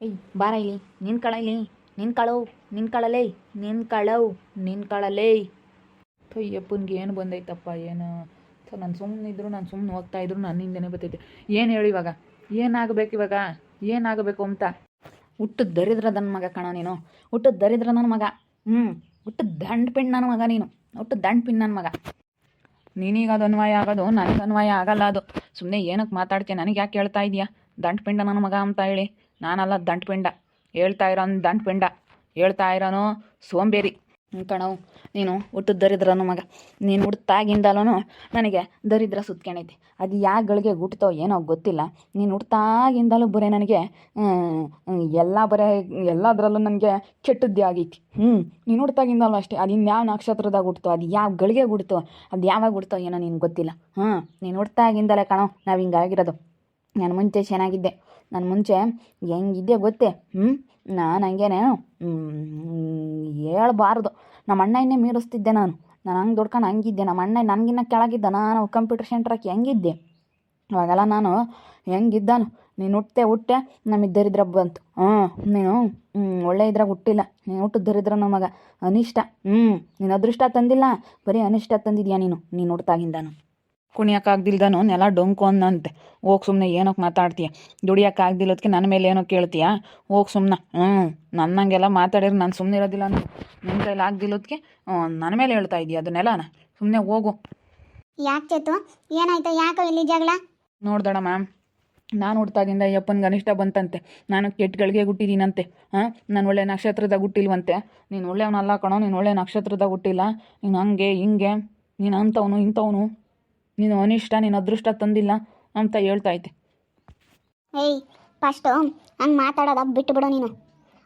ಏಯ್, ಬಾರ ಇಲ್ಲಿ. ನಿನ್ಕಳ ಇಲ್ಲಿ. ನಿನ್ಕಳವು ನಿನ್ಕಳಲೇ ನಿನ್ಕಳವು ನಿನ್ಕಳಲೇ ಅಯ್ಯಪ್ಪನ್ಗೆ ಏನು ಬಂದೈತಪ್ಪ, ಏನು? ಸೊ ನಾನು ಸುಮ್ಮನೆ ಇದ್ರು, ನಾನು ಸುಮ್ಮನೆ ಹೋಗ್ತಾ ಇದ್ರು ನನ್ನಿಂದನೇ ಬರ್ತೈತೆ ಏನು ಹೇಳು ಇವಾಗ? ಏನಾಗಬೇಕು ಇವಾಗ? ಏನಾಗಬೇಕು ಅಂತ? ಹುಟ್ಟು ದರಿದ್ರ ನನ್ನ ಮಗ ಕಣ ನೀನು. ಹುಟ್ಟು ದರಿದ್ರ ನನ್ನ ಮಗ. ಹ್ಞೂ ಹುಟ್ಟು ದಂಡ್ ಪಿಂಡ್ ನನ್ನ ಮಗ ನೀನು. ಹುಟ್ಟು ದಂಡ್ ಪಿಂಡ್ ನನ್ನ ಮಗ. ನೀನೀಗ ಅದು ಅನ್ವಯ ಆಗೋದು, ನನಗೆ ಅನ್ವಯ ಆಗಲ್ಲ ಅದು. ಸುಮ್ಮನೆ ಏನಕ್ಕೆ ಮಾತಾಡ್ತೀಯ? ನನಗೆ ಯಾಕೆ ಹೇಳ್ತಾ ಇದೆಯಾ? ದಂಟ್ ಪಿಂಡ ನನ್ನ ಮಗ ಅಂತ ಹೇಳಿ. ನಾನಲ್ಲ ದಂಟು ಪಿಂಡ ಹೇಳ್ತಾ ಇರೋನು ದಂಟು ಪಿಂಡ ಹೇಳ್ತಾ ಇರೋನು ಸೋಂಬೇರಿ. ಕಣವು ನೀನು ಹುಟ್ಟು ದರಿದ್ರನು ಮಗ. ನೀನು ಹುಡ್ತಾಗಿಂದಲೂ ನನಗೆ ದರಿದ್ರ ಸುತ್ಕೊಂಡೈತಿ ಅದು ಯಾಕೆ ಗಳಿಗೆ ಹುಟ್ಟತೋ ಏನೋ ಗೊತ್ತಿಲ್ಲ. ನೀನು ಹುಡ್ತಾಗಿಂದಲೂ ಬರೀ ನನಗೆ ಎಲ್ಲ ಬರೇ, ಎಲ್ಲದರಲ್ಲೂ ನನಗೆ ಕೆಟ್ಟದ್ದೇ ಆಗೈತಿ. ಹ್ಞೂ ನೀನು ಹುಡ್ತಾಗಿಂದಲೂ ಅಷ್ಟೇ. ಅದು ಇನ್ಯಾವ ನಕ್ಷತ್ರದಾಗ ಹುಡ್ತೋ ಅದು ಯಾವ ಗಳಿಗೆ ಹುಡ್ತೋ ಅದು ಯಾವಾಗ ಹುಡ್ತೋ ಏನೋ ನಿನ್ಗೆ ಗೊತ್ತಿಲ್ಲ. ಹಾಂ ನೀನು ಹುಡ್ತಾಗಿಂದಲೇ ಕಣೋ, ನಾವು ಹಿಂಗಾಗಿರೋದು ನಾನು ಮುಂಚೆ ಚೆನ್ನಾಗಿದ್ದೆ. ನಾನು ಮುಂಚೆ ಹೆಂಗಿದ್ದೆ ಗೊತ್ತೇ? ಹ್ಞೂ ನಾನು ಹಂಗೇನೆ. ಹೇಳ್ಬಾರ್ದು. ನಮ್ಮ ಅಣ್ಣ ಇನ್ನೇ ಮೀರಿಸ್ತಿದ್ದೆ ನಾನು. ನಾನು ಹಂಗೆ ದುಡ್ಕೊಂಡು ಹಂಗಿದ್ದೆ. ನಮ್ಮ ಅಣ್ಣ ನನಗಿನ್ನ ಕೆಳಗಿದ್ದ. ನಾನು ಕಂಪ್ಯೂಟರ್ ಸೆಂಟ್ರಕ್ಕೆ ಹೆಂಗಿದ್ದೆ? ಅವಾಗೆಲ್ಲ ನಾನು ಹೆಂಗಿದ್ದಾನು? ನೀನು ಹುಟ್ಟೆ ಹುಟ್ಟೆ ನಮ್ಮ ದರಿದ್ರ ಬಂತು. ಹ್ಞೂ ನೀನು ಒಳ್ಳೆ ಇದ್ರಾಗ ಹುಟ್ಟಿಲ್ಲ. ನೀನು ಹುಟ್ಟು ದರಿದ್ರ ನಮ್ಮ ಮಗ. ಅನಿಷ್ಟ. ಹ್ಞೂ ನೀನು ಅದೃಷ್ಟ ತಂದಿಲ್ಲ. ಬರೀ ಅನಿಷ್ಟ ತಂದಿದ್ಯಾ ನೀನು? ನೀನು ಹುಟ್ಟಾಗಿಂದಾನು ಕುಣಿಯೋಕ್ಕಾಗ್ದಿಲ್ದನು ನೆಲ ಡೊಂಕು ಅನ್ನಂತೆ ಹೋಗಿ ಸುಮ್ಮನೆ ಏನಕ್ಕೆ ಮಾತಾಡ್ತೀಯ? ದುಡಿಯೋಕ್ಕಾಗ್ದಿಲ್ಲೋದಕ್ಕೆ ನನ್ನ ಮೇಲೆ ಏನೋ ಕೇಳ್ತೀಯ? ಹೋಗಿ ಸುಮ್ಮನೆ ಹ್ಞೂ ನನ್ನಂಗೆಲ್ಲ ಮಾತಾಡಿದ್ರೆ ನಾನು ಸುಮ್ಮನೆ ಇರೋದಿಲ್ಲ ಅಂತ ನಿನ್ನ ಕೈಲಿ ಆಗ್ದಿಲ್ಲದಕ್ಕೆ ನನ್ನ ಮೇಲೆ ಹೇಳ್ತಾ ಇದೀಯ ಅದು ನೆಲನ? ಸುಮ್ಮನೆ ಹೋಗು. ಯಾಕೆ ಚೇತು? ಏನಾಯ್ತು? ಯಾಕೋ ಇಲ್ಲಿ ಜಗಳ? ನೋಡ್ದಣ ಮ್ಯಾಮ್ ನಾನು ಹುಡ್ತಾಗಿಂದ ಅಯ್ಯಪ್ಪನ ಗನಿಷ್ಠ ಬಂತಂತೆ. ನಾನು ಕೆಟ್ಟಗಳಿಗೆ ಹುಟ್ಟಿದ್ದೀನಂತೆ ಹಾಂ ನಾನು ಒಳ್ಳೆ ನಕ್ಷತ್ರದಾಗ ಹುಟ್ಟಿಲ್ವಂತೆ. ನೀನು ಒಳ್ಳೆಯವನಲ್ಲ ಕಣೋ ನೀನು ಒಳ್ಳೆ ನಕ್ಷತ್ರದಾಗ ಹುಟ್ಟಿಲ್ಲ. ನೀನು ಹಂಗೆ ಹಿಂಗೆ ನೀನು ಅಂಥವನು ಇಂಥವನು. ನೀನು ಅನಿಷ್ಟ ನೀನು ಅದೃಷ್ಟ ತಂದಿಲ್ಲ ಅಂತ ಹೇಳ್ತಾ ಐತೆ ಏಯ್ ಫಸ್ಟು ಹಂಗೆ ಮಾತಾಡೋದ ಬಿಟ್ಟು ಬಿಡು ನೀನು.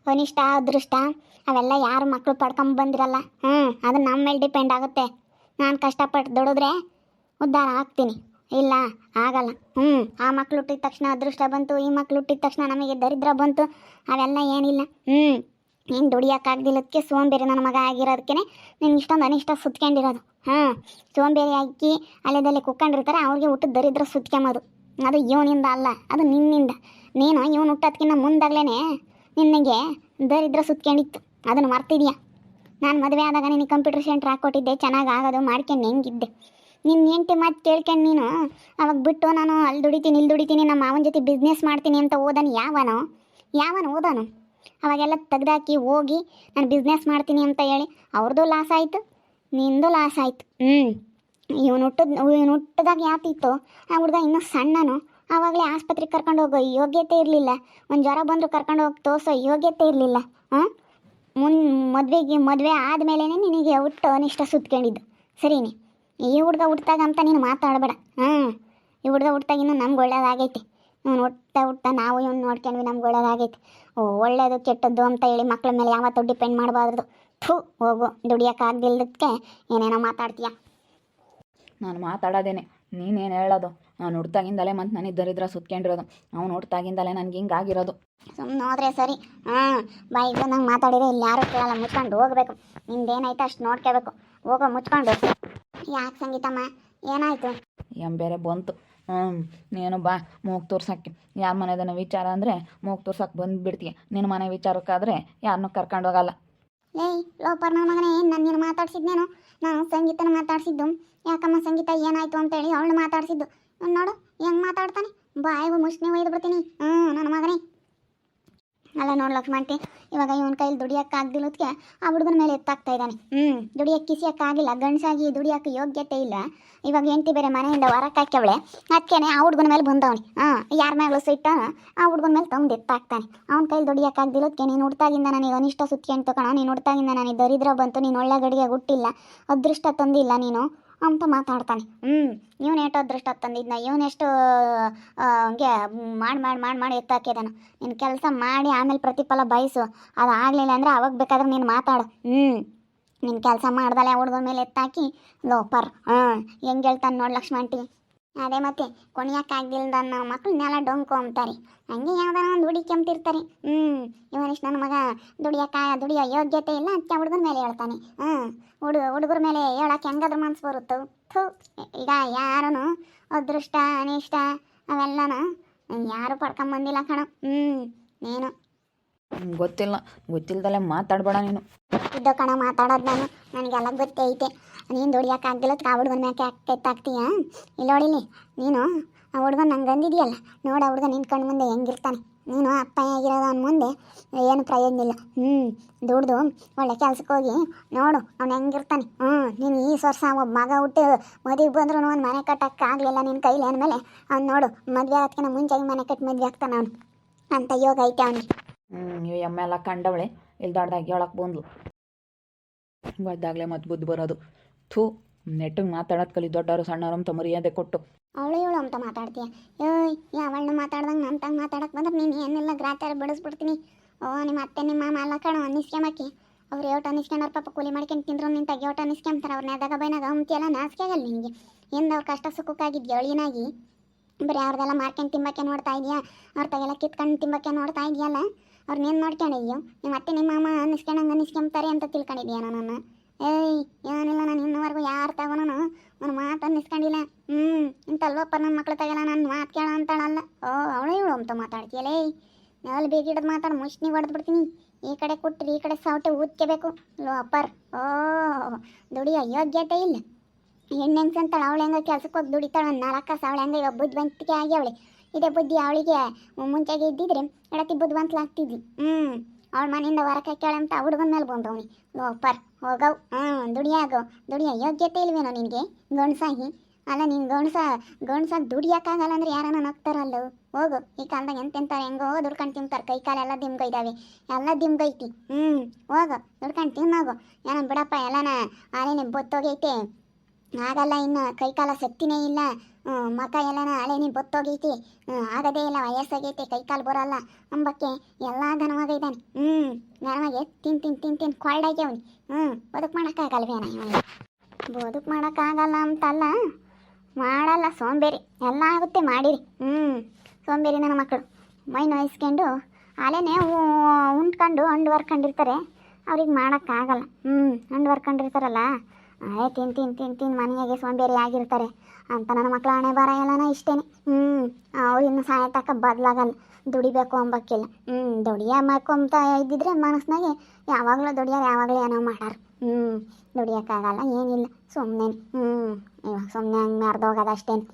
ಅನಿಷ್ಟ ಅದೃಷ್ಟ, ಅವೆಲ್ಲ ಯಾರು ಮಕ್ಕಳು ಪಡ್ಕೊಂಬಂದಿರಲ್ಲ ಬಂದಿರಲ್ಲ. ಹ್ಞೂ ಅದು ನಮ್ಮ ಮೇಲೆ ಡಿಪೆಂಡ್ ಆಗುತ್ತೆ. ನಾನು ಕಷ್ಟಪಟ್ಟು ದುಡಿದ್ರೆ ಉದ್ಧಾರ ಆಗ್ತೀನಿ. ಇಲ್ಲ, ಆಗಲ್ಲ. ಹ್ಞೂ ಆ ಮಕ್ಳು ಹುಟ್ಟಿದ ತಕ್ಷಣ ಅದೃಷ್ಟ ಬಂತು, ಈ ಮಕ್ಳು ಹುಟ್ಟಿದ ತಕ್ಷಣ ನಮಗೆ ದರಿದ್ರ ಬಂತು, ಅವೆಲ್ಲ ಏನಿಲ್ಲ. ಹ್ಞೂ ನೀನು ದುಡಿಯೋಕ್ಕಾಗ್ದಿಲ್ಲದಕ್ಕೆ ಸೋಂಬೇರಿ ನನ್ನ ಮಗ ಆಗಿರೋದಕ್ಕೆ ನೀನು ಇಷ್ಟೊಂದು ಅನಿಷ್ಟ ಸುತ್ಕೊಂಡಿರೋದು. ಹಾಂ, ಸೋಂಬೇರಿ ಹಾಕಿ ಅಲೆದಲ್ಲಿ ಕುಕ್ಕೊಂಡಿರ್ತಾರೆ, ಅವ್ರಿಗೆ ಊಟದ ದರಿದ್ರ ಸುತ್ಕೊಂಬೋದು. ಅದು ಇವನಿಂದ ಅಲ್ಲ, ಅದು ನಿನ್ನಿಂದ. ನೀನು ಇವನು ಹುಟ್ಟೋದ್ಕಿಂತ ಮುಂದಾಗ್ಲೇ ನಿನಗೆ ದರಿದ್ರ ಸುತ್ಕೊಂಡಿತ್ತು. ಅದನ್ನು ಮರ್ತಿದ್ಯಾ? ನಾನು ಮದುವೆ ಆದಾಗ ನಿನಗೆ ಕಂಪ್ಯೂಟರ್ ಸೆಂಟ್ರ್ ಹಾಕ್ಕೊಟ್ಟಿದ್ದೆ ಚೆನ್ನಾಗಿ ಆಗೋದು, ಮಾಡ್ಕೊಂಡು ಹೆಂಗಿದ್ದೆ. ನಿನ್ನ ಹೆಂಡತಿ ಮಾತು ಕೇಳ್ಕೊಂಡು ನೀನು, ಅವಾಗ ಬಿಟ್ಟು ನಾನು ಅಲ್ಲಿ ದುಡಿತೀನಿ, ಇಲ್ಲಿ ದುಡಿತೀನಿ, ನಮ್ಮ ಮಾವನ ಜೊತೆ ಬಿಸ್ನೆಸ್ ಮಾಡ್ತೀನಿ ಅಂತ ಓದನು ಯಾವನು? ಯಾವನು ಓದನು? ಅವಾಗೆಲ್ಲ ತೆಗ್ದಾಕಿ ಹೋಗಿ ನಾನು ಬಿಸ್ನೆಸ್ ಮಾಡ್ತೀನಿ ಅಂತ ಹೇಳಿ ಅವ್ರದ್ದು ಲಾಸ್ ಆಯಿತು ನಿಂದು ಲಾಸ್ ಆಯಿತು. ಹ್ಞೂ ಇವನು ಹುಟ್ಟದ ಇವನು ಹುಟ್ಟದಾಗ ಯಾತಿತ್ತು? ಆ ಹುಡುಗ ಇನ್ನೂ ಸಣ್ಣನು. ಆವಾಗಲೇ ಆಸ್ಪತ್ರೆಗೆ ಕರ್ಕೊಂಡು ಹೋಗೋ ಯೋಗ್ಯತೆ ಇರಲಿಲ್ಲ. ಒಂದು ಜ್ವರ ಬಂದರೂ ಕರ್ಕೊಂಡು ಹೋಗಿ ತೋರಿಸೋ ಯೋಗ್ಯತೆ ಇರಲಿಲ್ಲ. ಹಾಂ ಮುನ್ ಮದುವೆಗೆ ಮದುವೆ ಆದಮೇಲೆ ನಿನಗೆ ಹುಟ್ಟು ಅನಿಷ್ಟ ಸುತ್ಕೊಂಡಿದ್ದು. ಸರಿನೇ? ಈ ಹುಡುಗ ಹುಟ್ಟಾಗ ಅಂತ ನೀನು ಮಾತಾಡಬೇಡ. ಹಾಂ ಈ ಹುಡುಗ ಹುಟ್ಟಾಗ ಇನ್ನೂ ನಮ್ಗೆ ಒಳ್ಳೇದಾಗೈತಿ. ಇವ್ನು ಹುಟ್ಟ ಹುಟ್ಟ ನಾವು ಇವ್ನು ನೋಡ್ಕೊಂಡ್ವಿ ನಮ್ಗೆ ಒಳ್ಳೇದಾಗೈತಿ. ಓ ಒಳ್ಳೇದು ಕೆಟ್ಟದ್ದು ಅಂತ ಹೇಳಿ ಮಕ್ಳ ಮೇಲೆ ಯಾವತ್ತು ಡಿಪೆಂಡ್ ಮಾಡಬಾರ್ದು. ಥೂ ಹೋಗು ದುಡಿಯೋಕ್ಕಾಗ್ದಿಲ್ಲದಕ್ಕೆ ಏನೇನೋ ಮಾತಾಡ್ತೀಯ. ನಾನು ಮಾತಾಡೋದೇನೆ ನೀನೇನು ಹೇಳೋದು? ನಾನು ಹುಡ್ತಾಗಿಂದಲೇ ಮತ್ತು ನಾನು ದರಿದ್ರ ಸುತ್ಕೊಂಡಿರೋದು. ಅವ್ನು ಹುಡ್ತಾಗಿಂದಲೇ ನನಗೆ ಹಿಂಗಾಗಿರೋದು ಸುಮ್ಮನೆ ಹೋದ್ರೆ ಸರಿ. ಹಾಂ ಬಾಯಿಗೆ ಬಂದಂಗೆ ಮಾತಾಡಿದ್ರೆ ಇಲ್ಲಿ ಯಾರು ಕೇಳಲ್ಲ ಮುಚ್ಕೊಂಡು ಹೋಗ್ಬೇಕು. ನಿಂದೇನಾಯ್ತು ಅಷ್ಟು ನೋಡ್ಕೋಬೇಕು. ಹೋಗೋ ಮುಚ್ಕೊಂಡು. ಯಾಕೆ ಸಂಗೀತಮ್ಮ ಏನಾಯ್ತು? ಎಂಬೇರೆ ಬಂತು. ಹ್ಞೂ ನೀನು ಬಾ, ಮೂಗ್ ತೋರ್ಸಕ್ಕೆ. ಯಾರ ಮನೆದನ ವಿಚಾರ ಅಂದರೆ ಮೂಗ್ ತೋರ್ಸಕ್ಕೆ ಬಂದುಬಿಡ್ತೀಯ. ನಿನ್ನ ಮನೆ ವಿಚಾರಕ್ಕಾದರೆ ಯಾರನ್ನೂ ಕರ್ಕೊಂಡು ಹೋಗಲ್ಲ. ಏಯ್ ಲೋಪರ್ ನನ್ನ ಮಗನೇ, ನಾನು ನೀನು ಮಾತಾಡ್ಸಿದ್ನೇನು? ನಾನು ಸಂಗೀತನ ಮಾತಾಡ್ಸಿದ್ದು. ಯಾಕಮ್ಮ ಸಂಗೀತ ಏನಾಯ್ತು ಅಂತೇಳಿ ಅವಳನ್ನ ಮಾತಾಡ್ಸಿದ್ದು. ನೋಡು, ಹೆಂಗೆ ಮಾತಾಡ್ತಾನೆ? ಬಾಯಿಗೂ ಮುಷ್ಣಿ ಒಯ್ದು ಬಿಡ್ತೀನಿ. ಹ್ಞೂ ನನ್ನ ಮಗನೇ. ಅಲ್ಲ ನೋಡಿ ಲಕ್ಷ್ಮಂಟಿ ಇವಾಗ ಇವನ ಕೈಲಿ ದುಡಿಯೋಕ್ಕಾಗ್ದಿಲ್ಲದಕ್ಕೆ ಆ ಹುಡುಗನ ಮೇಲೆ ಎತ್ತಾಗ್ತಾ ಇದ್ದಾನೆ. ಹ್ಞೂ ದುಡಿಯೋಕ್ಕೆ ಕಿಸಿಯೋಕ್ಕಾಗಿಲ್ಲ ಗಂಡಸಾಗಿ ದುಡಿಯೋಕ್ಕೆ ಯೋಗ್ಯತೆ ಇಲ್ಲ. ಇವಾಗ ಹೆಂಡತಿ ಬೇರೆ ಮನೆಯಿಂದ ಹೊರಕ್ಕೆ ಹಾಕ್ಯವಳೆ ಅದಕ್ಕೇನೆ ಆ ಹುಡುಗನ ಮೇಲೆ ಬಂದವನಿ. ಹಾಂ ಯಾರ ಮೇಲೆ ಸಿಟ್ಟ ಆ ಹುಡುಗನ ಮೇಲೆ ತಂದು ಎತ್ತಾಕ್ತಾನೆ. ಅವ್ನ ಕೈಲಿ ದುಡಿಯೋಕ್ಕಾಗ್ದಿಲ್ಲದಕ್ಕೆ ನೀನು ಹುಡ್ತಾಗಿಂದ ನನಗೆ ಅನಿಷ್ಟ ಅಂತ ಕಣ ನೀನು ಹುಡ್ತಾಗಿಂದ ನನಗೆ ದರಿದ್ರ ಬಂತು ನೀನು ಒಳ್ಳೆ ಗಡಿಗೆ ಹುಟ್ಟಿಲ್ಲ ಅದೃಷ್ಟ ತಂದಿಲ್ಲ ನೀನು. ಅಂತ ಮಾತಾಡ್ತಾನೆ. ಹ್ಞೂ ಇವನು ಎಷ್ಟು ಅದೃಷ್ಟ ತಂದಿದ್ನ ಇವನೆಷ್ಟು ಹಂಗೆ ಮಾಡಿ ಮಾಡಿ ಮಾಡಿ ಮಾಡಿ ಎತ್ತಾಕಿದಾನ ನೀನು ಕೆಲಸ ಮಾಡಿ ಆಮೇಲೆ ಪ್ರತಿಫಲ ಬಯಸು. ಅದು ಆಗಲಿಲ್ಲ ಅಂದರೆ ಅವಾಗ ಬೇಕಾದ್ರೆ ನೀನು ಮಾತಾಡು. ಹ್ಞೂ ನಿನ್ನ ಕೆಲಸ ಮಾಡ್ದಲೆ ಹುಡುಗನ ಮೇಲೆ ಎತ್ತಾಕಿ ಲೋಪರ್ ಹಾಂ, ಹೆಂಗೆ ಹೇಳ್ತಾನೆ ನೋಡಿ ಲಕ್ಷ್ಮಂಟಿ ಅದೇ ಮತ್ತೆ ಕೊಣಿಯಕ್ಕಾಗ್ದಿಲ್ದ ಅನ್ನೋ ನೆಲ ಡೊಂಕು ಅಂತಾರೆ ಹಂಗೆ ಯಾವ್ದಾರ ಒಂದು ಹುಡುಕ್ಯಂತಿರ್ತಾರೆ ಹ್ಞೂ ಇವನಿಷ್ಟು ನನ್ನ ಮಗ ದುಡಿಯಕ್ಕ ದುಡಿಯೋ ಯೋಗ್ಯತೆ ಇಲ್ಲ ಅದಕ್ಕೆ ಹುಡುಗನ ಮೇಲೆ ಹೇಳ್ತಾನೆ. ಹ್ಞೂ ಹುಡುಗ ಹುಡುಗರ ಮೇಲೆ ಹೇಳಕ್ಕೆ ಹೆಂಗಾದ್ರೂ ಮನ್ಸು ಬರುತ್ತೆ. ಥೂ, ಈಗ ಯಾರೂ ಅದೃಷ್ಟ, ಅನಿಷ್ಟ ಅವೆಲ್ಲನ ಯಾರು ಪಡ್ಕೊಂಬಂದಿಲ್ಲ ಕಣ. ಹ್ಞೂ ನೀನು. ಗೊತ್ತಿಲ್ಲ. ಗೊತ್ತಿಲ್ದಲೆ ಮಾತಾಡಬೇಡ ನೀನು. ಇದ್ದೋ ಕಣ, ಮಾತಾಡೋದು ನಾನು. ನನಗೆಲ್ಲ ಗೊತ್ತೈತೆ ನೀನು ದುಡಿಯೋಕ್ಕಾಗ್ದಿಲ್ಲ ಆ ಹುಡುಗನ ಮ್ಯಾಕೆ ಕೆತ್ತಾಕ್ತೀಯ? ಇಲ್ಲ. ನೋಡಿಲಿ ನೀನು, ಆ ಹುಡುಗನ ನಂಗೆ ಅಂದಿದೆಯಲ್ಲ? ನೋಡು ಆ ಹುಡುಗ ನಿನ್ನ ಕಣ್ಣು ಮುಂದೆ ಹೆಂಗಿರ್ತಾನೆ. ನೀನು ಅಪ್ಪ ಆಗಿರೋದು ಅವ್ನ ಮುಂದೆ ಏನು ಪ್ರಯೋಜನ ಇಲ್ಲ. ಹ್ಞೂ ದುಡ್ದು ಒಳ್ಳೆ ಕೆಲ್ಸಕ್ಕೆ ಹೋಗಿ ನೋಡು, ಅವ್ನು ಹೆಂಗಿರ್ತಾನೆ. ಹ್ಞೂ ನೀನು ಈ ವರ್ಷ ಒಬ್ಬ ಮಗ ಹುಟ್ಟಿ ಮದುವೆ ಬಂದ್ರು ಒಂದು ಮನೆ ಕಟ್ಟಕ್ಕಾಗಲಿಲ್ಲ ನಿನ್ನ ಕೈಲಿ ಅಂದಮೇಲೆ ಅವ್ನು ನೋಡು, ಮದುವೆ ಆಗೋದಕ್ಕಿಂತ ಮುಂಚೆ ಮನೆ ಕಟ್ಟಿ ಮದುವೆ ಆಗ್ತಾನೆ ಅವನು. ಅಂತ ಯೋಗ ಐತೆ ಅವನಿಗೆ. ಇವ್ ಎಮ್ಮೆ ಎಲ್ಲ ಕಂಡವಳೆ. ಇಲ್ಲಿ ದೊಡ್ಡದಾಗಿ ಹೇಳಕ್ಕೆ ಬಂದ್ಲು. ಗೊತ್ತಾಗಲೇ ಮತ್ತೆ ಬುದ್ಧಿ ಬರೋದು. ಥೂ, ನೆಟ್ಟಿಗೆ ಮಾತಾಡೋದು ಕಲಿ ದೊಡ್ಡವರು ಸಣ್ಣವರು ಅಂತ ಮರ್ಯಾದೆ ಕೊಟ್ಟು. ಅವಳು ಇವಳು ಅಂತ ಮಾತಾಡ್ತೀಯ? ಏಯ್ ಯಾವಳನ್ನ ಮಾತಾಡ್ದಂಗೆ ನನ್ನ ತಂಗ ಮಾತಾಡಕ್ಕೆ ಬಂದ್ರೆ ನೀನು ಏನೆಲ್ಲ, ಗ್ರಾಚಾರ ಬಿಡಿಸ್ಬಿಡ್ತೀನಿ. ಓ, ನಿಮ್ಮ ಅತ್ತೆ, ನಿಮ್ಮ ಮಾಮ ಎಲ್ಲ ಕಣ ಅನ್ನಿಸ್ಕೊಂಬಾಕಿ ಅವ್ರು ಏಟ ಅನ್ನಿಸ್ಕೊಂಡವ್ರ ಪಾಪ ಕೂಲಿ ಮಾಡ್ಕೊಂಡು ತಿಂದ್ರು, ನಿಂತ ಏಟು ಅನ್ನಿಸ್ಕೊಂತಾರೆ ಅವ್ರನ್ನ ಎದಾಗ ಬೈನಾಗ ಅಂತಿಯಲ್ಲ ನಾಚಿಕೆಗಲ್ಲ ನಿನಗೆ ಎಂದು ಅವ್ರ ಕಷ್ಟ ಸುಖಕ್ಕಾಗಿದ್ದು ಎಳಿನಾಗಿ ಬರೀ ಅವ್ರದೆಲ್ಲ ಮಾರ್ಕೊಂಡು ತಿಂಬಕ್ಕೆ ನೋಡ್ತಾ ಇದೆಯಾ? ಅವ್ರ ತಗೆಲ್ಲ ಕಿತ್ಕೊಂಡು ತಿಂಬಕ್ಕೆ ನೋಡ್ತಾ ಇದೆಯಲ್ಲ? ಅವ್ರನ್ನೇನು ನೋಡ್ಕೊಂಡಿದ್ಯೋ ನಿಮ್ಮ ಅತ್ತೆ ನಿಮ್ಮ ಮಾಮ ಅನ್ನಿಸ್ಕೊಂಡಂಗೆ ಅನ್ನಿಸ್ಕೊಂತಾರೆ ಅಂತ ತಿಳ್ಕೊಂಡಿದ್ಯಾ ನಾನು ಏಯ್, ಏನಿಲ್ಲ ನಾನು ಇನ್ನವರೆಗೂ ಯಾರು ತಗೋನು ಅವ್ನ ಮಾತು ಅನ್ನಿಸ್ಕೊಂಡಿಲ್ಲ. ಹ್ಞೂ ಇಂತಲ್ವಪ್ಪ ನನ್ನ ಮಕ್ಳು ತಗೋಲ್ಲ ನನ್ನ ಮಾತು ಕೇಳ ಅಂತಾಳಲ್ಲ. ಓ, ಅವಳು ಇವಳು ಅಂತ ಮಾತಾಡ್ತೀಯಲೇ ನಾಳೆ ಬೇಗಿಡದು ಮಾತಾಡಿ, ಮುಷ್ಟಿ ಹೊಡೆದು ಈ ಕಡೆ ಕೊಟ್ಟರೆ ಈ ಕಡೆ ಸೌಟೆ ಊದ್ಕೋಬೇಕು ಅಪ್ಪರ್. ಓ ದುಡಿಯೋ ಯೋಗ್ಯತೆ ಇಲ್ಲ. ಹೆಣ್ಣು ಅಂತಾಳೆ, ಅವಳು ಹೆಂಗೆ ಕೆಲ್ಸಕ್ಕೆ ಹೋಗಿ ದುಡಿತಾಳೆ ಒಂದು ನಾಲ್ಕು ಅವಳು ಹೆಂಗೆ ಇವಾಗ ಬುದ್ಧಿವಂತಿಕೆ ಆಗ್ಯಾವಳೆ. ಇದೇ ಬುದ್ಧಿ ಅವಳಿಗೆ. ಮುಂಚೆಗೆ ಇದ್ದಿದ್ರೆ ಎಡತಿ ಬುದ್ಧಿವಂತಲಾಗ್ತಿದ್ವಿ ಹ್ಞೂ ಅವಳ ಮನೆಯಿಂದ ಹೊರಕ್ಕೆ ಅಂತ ಹುಡುಗನ ಮೇಲೆ ಬಂದವನಿ. ಪರ್, ಹೋಗವ್. ಹ್ಞೂ ದುಡಿಯಾಗೋ. ದುಡಿಯ ಯೋಗ್ಯತೆ ಇಲ್ವೇನೋ ನಿನಗೆ? ಗಂಡ್ಸಾಗಿ? ಅಲ್ಲ, ನೀನು ಗಂಡ್ಸ, ಗಂಡ್ಸಾಗಿ ದುಡಿಯೋಕ್ಕಾಗಲ್ಲ ಅಂದ್ರೆ ಯಾರನ್ನ ನಗ್ತಾರಲ್ಲ? ಹೋಗು. ಈ ಕಾಲದಾಗ ಎಂತೆಂತಾರೆ ಹೆಂಗೋ ದುಡ್ಕೊಂಡು ತಿಂತಾರೆ. ಕೈ ಕಾಲೆಲ್ಲ ದಿಮ್ಗೈದಾವೆ ಎಲ್ಲ ದಿಮ್ಗೈತಿ ಹ್ಞೂ ಹೋಗು. ದುಡ್ಕೊಂಡು ತಿನ್ನೋಗು. ಏನೋ ಬಿಡಪ್ಪ, ಎಲ್ಲನ ಆಲೇನೆ ಬೊತ್ತೋಗೈತೆ. ಆಗಲ್ಲ ಇನ್ನು. ಕೈ ಕಾಲ ಶಕ್ತಿನೇ ಇಲ್ಲ. ಮಕ ಎಲ್ಲನ ಹಳೇನಿ ಬೊತ್ತೋಗೈತಿ. ಆಗದೇ ಇಲ್ಲ, ವಯಸ್ಸಾಗೈತಿ ಕೈ ಕಾಲು ಬರೋಲ್ಲ. ಅಂಬಕ್ಕೆ ಎಲ್ಲ ಘನವಾಗೈದಾನೆ ಹ್ಞೂ ಘನವಾಗಿ ತಿನ್ ತಿನ್ ತಿನ್ ತಿನ್ ಕೊಳ್ಳಾಗ್ಯವನಿ ಹ್ಞೂ ಬದುಕು ಮಾಡೋಕ್ಕಾಗಲ್ವೇನ ಇವನಿಗೆ? ಬದುಕು ಮಾಡೋಕ್ಕಾಗಲ್ಲ ಅಂತಲ್ಲ, ಮಾಡಲ್ಲ, ಸೋಂಬೇರಿ. ಎಲ್ಲ ಆಗುತ್ತೆ, ಮಾಡಿರಿ. ಹ್ಞೂ ಸೋಂಬೇರಿ ನನ್ನ ಮಕ್ಕಳು ಮೈ ನೋಯಿಸ್ಕೊಂಡು ಅಲೆನೇ ಉಂಡ್ಕೊಂಡು ಹಂಡು ವರ್ಕೊಂಡಿರ್ತಾರೆ. ಅವ್ರಿಗೆ ಮಾಡೋಕ್ಕಾಗಲ್ಲ ಹ್ಞೂ ಹಂಡು ವರ್ಕೊಂಡಿರ್ತಾರಲ್ಲ. ಅದೇ ತಿನ್ ತಿನ್ ತಿನ್ ತಿನ್, ಮನೆಯಾಗೆ ಸೋಂಬೇರಿ ಆಗಿರ್ತಾರೆ. ಅಂತ ನನ್ನ ಮಕ್ಕಳ ಹಣೆ ಬರ ಎಲ್ಲನ ಇಷ್ಟೇನೆ. ಹ್ಞೂ ಅವ್ರು ಇನ್ನು ಸಾಯ ತಕ್ಕ ಬದಲಾಗಲ್ಲ. ದುಡಿಬೇಕು ಅಂಬಕ್ಕಿಲ್ಲ. ಹ್ಞೂ ದುಡಿಯ ಮಾಡ್ಕೊಂತ ಇದ್ದಿದ್ರೆ ಮನಸ್ಸಿನಾಗೆ ಯಾವಾಗಲೂ ದುಡಿಯೋರು, ಯಾವಾಗಲೂ ಏನೋ ಮಾಡಾರ ಹ್ಞೂ ದುಡಿಯೋಕ್ಕಾಗಲ್ಲ, ಏನಿಲ್ಲ ಸುಮ್ಮನೆ ಹ್ಞೂ ಇವಾಗ ಸುಮ್ಮನೆ ಹಂಗೆ ಮೆರ್ದೋಗೋದು ಅಷ್ಟೇನು.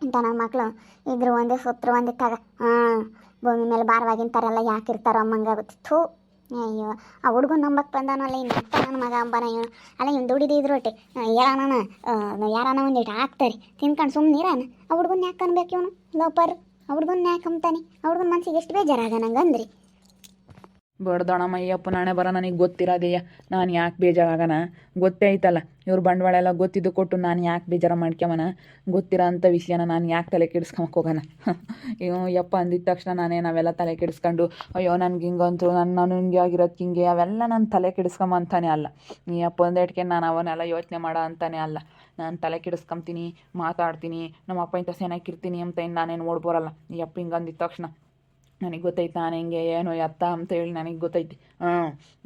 ಅಂತ ನನ್ನ ಮಕ್ಕಳು ಇದ್ರು ಒಂದೇ ಸುತ್ತರು ಒಂದೇ ಹಾಂ ಭೂಮಿ ಮೇಲೆ ಭಾರವಾಗಿಂತಾರೆಲ್ಲ ಯಾಕೆ ಇರ್ತಾರೋ ಅಮ್ಮಂಗಾಗುತ್ತೆ. ಥೂ. ಅಯ್ಯೋ, ಆ ಹುಡುಗನ ನಂಬಕ್ಕೆ ಬಂದಾನಲ್ಲ, ಇನ್ನು ಅಪ್ಪ, ನನ್ನ ಮಗ ಅಂಬನ ಇವನು. ಅಲ್ಲ, ಇವ್ನು ದುಡಿದಿದ್ರು ಒಟ್ಟೆ ಯಾರನ ಯಾರನ ಒಂದಿಟ್ಟು ಹಾಕ್ತಾರೆ. ತಿನ್ಕೊಂಡು ಸುಮ್ಮನಿರಾನ ಆ ಹುಡುಗನ ಯಾಕೆ ಅನ್ಬೇಕು ಇವನು? ಲೋಪರ್. ಆ ಹುಡುಗನ ಯಾಕೆ ಅಂತಾನೆ ಆ ಹುಡುಗನ ಮನ್ಸಿಗೆ ಎಷ್ಟು ಬೇಜಾರಾಗ ನಂಗೆ ಅಂದ್ರಿ ಬಡ್ದಣಮ್ಮ ಅಯ್ಯಪ್ಪ ನಾಳೆ ಬರ, ನನಗೆ ಗೊತ್ತಿರೋದೆಯ? ನಾನು ಯಾಕೆ ಬೇಜಾರಾಗಣ ಗೊತ್ತೇ ಐತಲ್ಲ ಇವ್ರ ಬಂಡವಾಳ ಎಲ್ಲ ಗೊತ್ತಿದ್ದು ಕೊಟ್ಟು ನಾನು ಯಾಕೆ ಬೇಜಾರು ಮಾಡ್ಕೊಂಬನ ಗೊತ್ತಿರೋ ಅಂಥ ವಿಷಯನ ನಾನು ಯಾಕೆ ತಲೆ ಕೆಡಿಸ್ಕೊಂಬಕ್ಕೆ ಹೋಗೋಣ ಅಯ್ಯೋ, ಯಪ್ಪ ಅಂದಿದ ತಕ್ಷಣ ನಾನೇ ನಾವೆಲ್ಲ ತಲೆ ಕೆಡಿಸ್ಕೊಂಡು, ಅಯ್ಯೋ, ನನಗೆ ಹಿಂಗಂತೂ ನನ್ನ ನಾನು ಹಿಂಗೆ ಆಗಿರೋದು ಹಿಂಗೆ, ಅವೆಲ್ಲ ನಾನು ತಲೆ ಕೆಡಿಸ್ಕೊಂಬ ಅಂತಾನೆ ಅಲ್ಲ. ನೀ ಅಪ್ಪ ಒಂದೇಟ್ಗೆ ನಾನು ಅವನ್ನೆಲ್ಲ ಯೋಚನೆ ಮಾಡೋ ಅಂತಾನೆ ಅಲ್ಲ. ನಾನು ತಲೆ ಕೆಡಿಸ್ಕೊಂತೀನಿ, ಮಾತಾಡ್ತೀನಿ ನಮ್ಮ ಅಪ್ಪ ಇಂಥ ಸೇನಾಕಿರ್ತೀನಿ ಅಂತ ಇನ್ನು ನಾನೇನು ಓಡ್ಬೋರಲ್ಲ ಈ ಅಪ್ಪ ಹಿಂಗೆ ಅಂದಿದ ತಕ್ಷಣ. ನನಗೆ ಗೊತ್ತೈತೆ, ನಾನು ಹಿಂಗೆ, ಏನೋ, ಎತ್ತ ಅಂತ ಹೇಳಿ ನನಗೆ ಗೊತ್ತೈತಿ. ಹ್ಞೂ,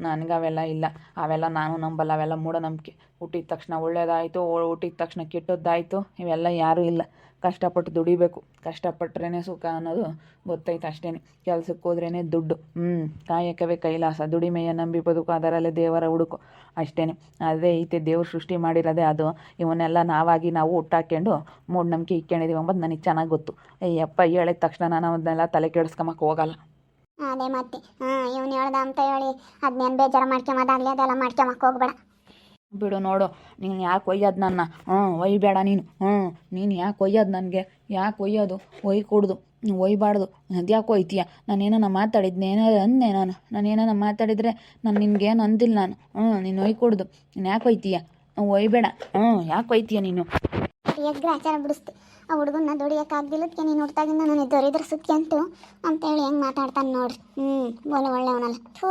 ನನಗೆ ಅವೆಲ್ಲ ಇಲ್ಲ. ಅವೆಲ್ಲ ನಾನು ನಂಬಲ್ಲ, ಅವೆಲ್ಲ ಮೂಢನಂಬಿಕೆ. ಹುಟ್ಟಿದ ತಕ್ಷಣ ಒಳ್ಳೇದಾಯಿತು ಹುಟ್ಟಿದ ತಕ್ಷಣ ಕೆಟ್ಟದ್ದಾಯಿತು, ಇವೆಲ್ಲ ಯಾರೂ ಇಲ್ಲ. ಕಷ್ಟಪಟ್ಟು ದುಡಿಬೇಕು. ಕಷ್ಟಪಟ್ರೇ ಸುಖ ಅನ್ನೋದು ಗೊತ್ತೈತೆ ಅಷ್ಟೇ ಕೆಲ್ಸಕ್ಕೆ ಹೋದ್ರೇ ದುಡ್ಡು. ಹ್ಞೂ ಕಾಯಕವೇ ಕೈಲಾಸ. ದುಡಿಮೆಯ ನಂಬಿ ಬದುಕು, ಅದರಲ್ಲೇ ದೇವರ ಹುಡುಕು ಅಷ್ಟೇ ಅದೇ ಐತೆ ದೇವ್ರು ಸೃಷ್ಟಿ ಮಾಡಿರೋದೇ ಅದು. ಇವನ್ನೆಲ್ಲ ನಾವಾಗಿ ನಾವು ಹುಟ್ಟಾಕ್ಕೊಂಡು ಮೂಢನಂಬಿಕೆ ಇಕ್ಕೊಂಡಿದ್ದೀವಿ ಅಂಬೋದು ನನಗೆ ಚೆನ್ನಾಗಿ ಗೊತ್ತು. ಅಯ್ಯಪ್ಪ ಹೇಳಿದ ತಕ್ಷಣ ನಾನು ಅದನ್ನೆಲ್ಲ ತಲೆ ಕೆಡಿಸ್ಕೊಂಬಕ್ಕೆ ಹೋಗಲ್ಲ. ಅದೇ ಮತ್ತೆ. ಹಾಂ ಇವನು ಹೇಳ್ದ ಅಂತ ಹೇಳಿ. ಅದನ್ನೇನು ಬೇಜಾರು ಮಾಡ್ಕೊಂಬದಾಗಲಿ ಅದೆಲ್ಲ ಮಾಡ್ಕೊಂಬಕ್ಕೆ ಹೋಗ್ಬೇಡ. ಬಿಡು ನೋಡು, ನೀನು ಯಾಕೆ ಒಯ್ಯೋದು ನನ್ನ? ಹ್ಞೂ ಒಯ್ಯಬೇಡ ನೀನು. ಹ್ಞೂ ನೀನು ಯಾಕೆ ಒಯ್ಯೋದು ನನಗೆ? ಯಾಕೆ ಒಯ್ಯೋದು? ಒಯ್ ಕೊಡ್ದು ಒಯ್ಬಾರ್ದು ಅದ್ಯಾಕೆ ಒಯ್ತೀಯ? ನಾನೇನ ಮಾತಾಡಿದ್ನೆ ಏನಾದ್ರು ಅಂದೆ ನಾನು. ನಾನು ಏನಾರ ಮಾತಾಡಿದರೆ ನಾನು ನಿನಗೇನು ಅಂದಿಲ್ಲ ನಾನು. ಹ್ಞೂ ನೀನು ಒಯ್ ಕೊಡ್ದು ನೀನು ಯಾಕೆ ಒಯ್ತೀಯ? ಒಯ್ಬೇಡ. ಹ್ಞೂ ಯಾಕೆ ಒಯ್ತೀಯ ನೀನು? ಆಚಾರ ಬಿಡಿಸ್ತು. ಆ ಹುಡುಗನ್ನ ದುಡಿಯೋಕ್ಕಾಗ್ದಿಲ್ಲದಕ್ಕೆ ನೀನು ಹುಡ್ತಾಗಿಂದ ನನಗೆ ಸುತ್ತಿ ಅಂತೂ. ಅಂತೇಳಿ ಹೆಂಗೆ ಮಾತಾಡ್ತಾನೆ ನೋಡ್ರಿ. ಹ್ಞೂ ಒಳ್ಳೆ ಒಳ್ಳೆಯವನಲ್ಲ ಥೂ.